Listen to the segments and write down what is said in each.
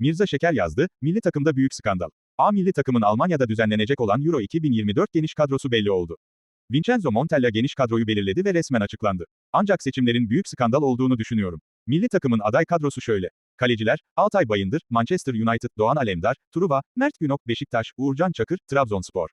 Mirza Şeker yazdı, milli takımda büyük skandal. A milli takımın Almanya'da düzenlenecek olan Euro 2024 geniş kadrosu belli oldu. Vincenzo Montella geniş kadroyu belirledi ve resmen açıklandı. Ancak seçimlerin büyük skandal olduğunu düşünüyorum. Milli takımın aday kadrosu şöyle. Kaleciler, Altay Bayındır, Manchester United, Doğan Alemdar, Truva, Mert Günok, Beşiktaş, Uğurcan Çakır, Trabzonspor.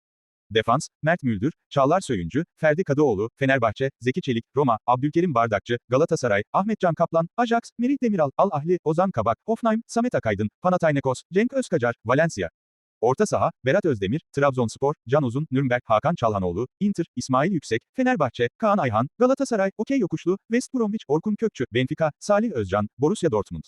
Defans, Mert Müldür, Çağlar Söyüncü, Ferdi Kadıoğlu, Fenerbahçe, Zeki Çelik, Roma, Abdülkerim Bardakçı, Galatasaray, Ahmetcan Kaplan, Ajax, Merih Demiral, Al Ahli, Ozan Kabak, Hoffenheim, Samet Akaydın, Panathinaikos, Cenk Özkacar, Valencia. Orta saha, Berat Özdemir, Trabzonspor, Can Uzun, Nürnberg, Hakan Çalhanoğlu, Inter, İsmail Yüksek, Fenerbahçe, Kaan Ayhan, Galatasaray, Okey Yokuşlu, West Bromwich, Orkun Kökçü, Benfica, Salih Özcan, Borussia Dortmund.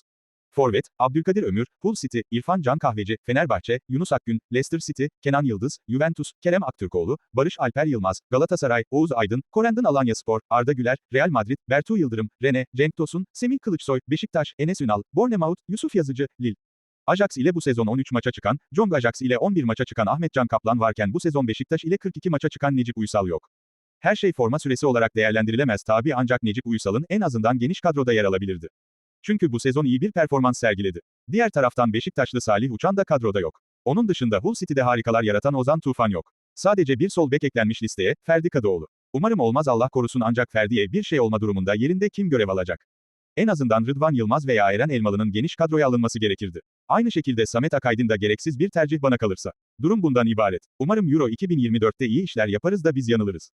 Forvet, Abdülkadir Ömür, Hull City, İrfan Can Kahveci, Fenerbahçe, Yunus Akgün, Leicester City, Kenan Yıldız, Juventus, Kerem Aktürkoğlu, Barış Alper Yılmaz, Galatasaray, Oğuz Aydın, Korendon Alanyaspor, Arda Güler, Real Madrid, Bertu Yıldırım, Rene, Cenk Tosun, Semih Kılıçsoy, Beşiktaş, Enes Ünal, Bournemouth, Yusuf Yazıcı, Lille. Ajax ile bu sezon 13 maça çıkan, Jong Ajax ile 11 maça çıkan Ahmetcan Kaplan varken bu sezon Beşiktaş ile 42 maça çıkan Necip Uysal yok. Her şey forma süresi olarak değerlendirilemez tabi ancak Necip Uysal'ın en azından geniş kadroda yer alabilirdi. Çünkü bu sezon iyi bir performans sergiledi. Diğer taraftan Beşiktaşlı Salih Uçan da kadroda yok. Onun dışında Hull City'de harikalar yaratan Ozan Tufan yok. Sadece bir sol bek eklenmiş listeye, Ferdi Kadıoğlu. Umarım olmaz Allah korusun ancak Ferdi'ye bir şey olma durumunda yerinde kim görev alacak? En azından Rıdvan Yılmaz veya Eren Elmalı'nın geniş kadroya alınması gerekirdi. Aynı şekilde Samet Akaydın da gereksiz bir tercih bana kalırsa. Durum bundan ibaret. Umarım Euro 2024'te iyi işler yaparız da biz yanılırız.